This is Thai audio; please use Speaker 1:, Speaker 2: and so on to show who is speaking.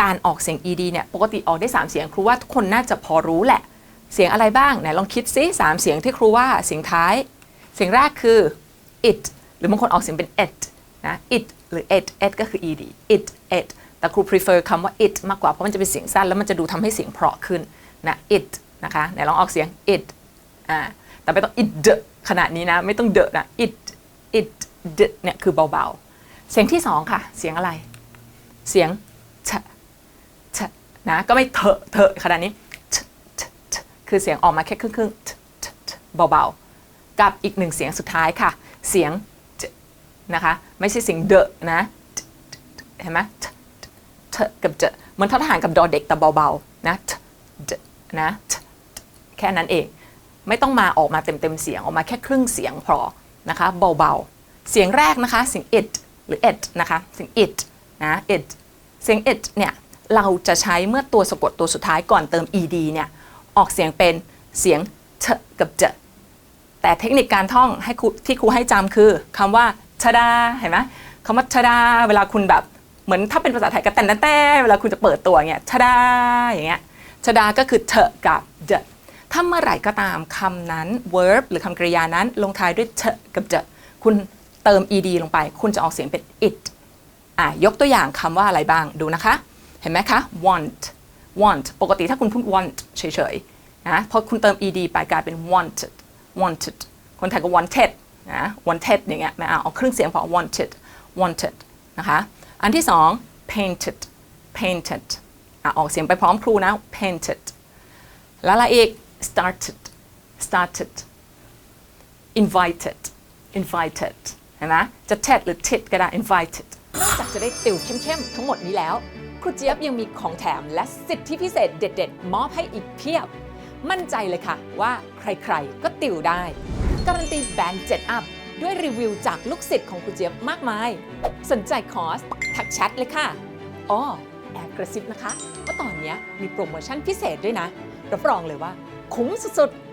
Speaker 1: การออกเสียง ed เนี่ยปกติออกได้ 3 เสียงครูว่าทุกคนน่าจะพอรู้แหละ เสียงอะไรบ้างไหนลองคิดซิสามเสียงที่ครูว่าเสียงท้าย เสียงแรกคือ it หรือบางคนออกเสียงเป็น it นะ it หรือ it it ก็คือ ed it it แต่ครู prefer คำว่า it มากกว่าเพราะมันจะเป็นเสียงสั้นแล้วมันจะดูทำให้เสียงเพราะขึ้นนะ it นะคะไหนลองออกเสียง it อ่าแต่ไม่ต้อง it เดขนาดนี้นะไม่ต้องเดนะ it it เดเนี่ยคือเบาๆ เสียงที่สองค่ะ เสียงอะไร เสียง นะก็ไม่เถอะเถอะขนาดนี้ คือเสียงออกมาแค่ครึ่งครึ่งๆเบาๆ กับอีกหนึ่งเสียงสุดท้ายค่ะ เสียงจนะคะไม่ใช่เสียงเดอะนะเห็นไหมเจเจกับเจเหมือนทหารกับดอเด็กแต่เบาๆนะจนะแค่นั้นเองไม่ต้องมาออกมาเต็มเต็มๆเสียงออกมาแค่ครึ่งเสียงพอนะคะเบาๆ เสียงแรกนะคะเสียง it หรือ it นะคะเสียง it นะ it เสียง it เนี่ย เราจะใช้เมื่อตัวสะกดตัวสุดท้ายก่อนเติม ed เนี่ยออกเสียงเป็นเสียงเชกับเจแต่เทคนิคการท่องให้ที่ครูให้จำคือคำว่าชดาเห็นไหมคำว่าชดาเวลาคุณแบบเหมือนถ้าเป็นภาษาไทยก็แต่นแต่แต่เวลาคุณจะเปิดตัวเงี้ยชดาอย่างเงี้ยชดาก็คือเถกับเดถ้าเมื่อไหร่ก็ตามคำนั้น verb หรือคำกริยานั้นลงท้ายด้วยเถกับเดคุณเติม ed ลงไป คุณจะออกเสียงเป็น it อะยกตัวอย่างคำว่าอะไรบ้างดูนะคะ เห็นไหมคะ want want ปกติถ้าคุณพูด want เฉยๆนะพอคุณเติม ed ไปกลายเป็น wanted wanted คนไทยก็ wanted นะ wanted อย่างเงี้ยไม่เอาเอาครึ่องเสียงพอ wanted wanted นะคะอันที่สอง painted painted ออกเสียงไปพร้อมครูนะ painted แล้วอะอีก started started invited invited เห็นไหมจะ ted หรือ tit ก็ได้ invited นอกจากจะได้ติวเข้มๆ ทั้งหมดนี้แล้ว ครูเจี๊ยบยังมีของแถมและสิทธิพิเศษเด็ด ๆ มอบให้อีกเพียบ มั่นใจเลยค่ะว่าใครๆ ก็ติวได้ การันตีแบรนด์7 up ด้วยรีวิวจากลูกศิษย์ของครูเจี๊ยบมากมาย สนใจคอร์สทักแชทเลยค่ะอ้อแอบกระซิบนะคะว่าตอนนี้มีโปรโมชั่นพิเศษด้วยนะ รับรองเลยว่าคุ้มสุดๆ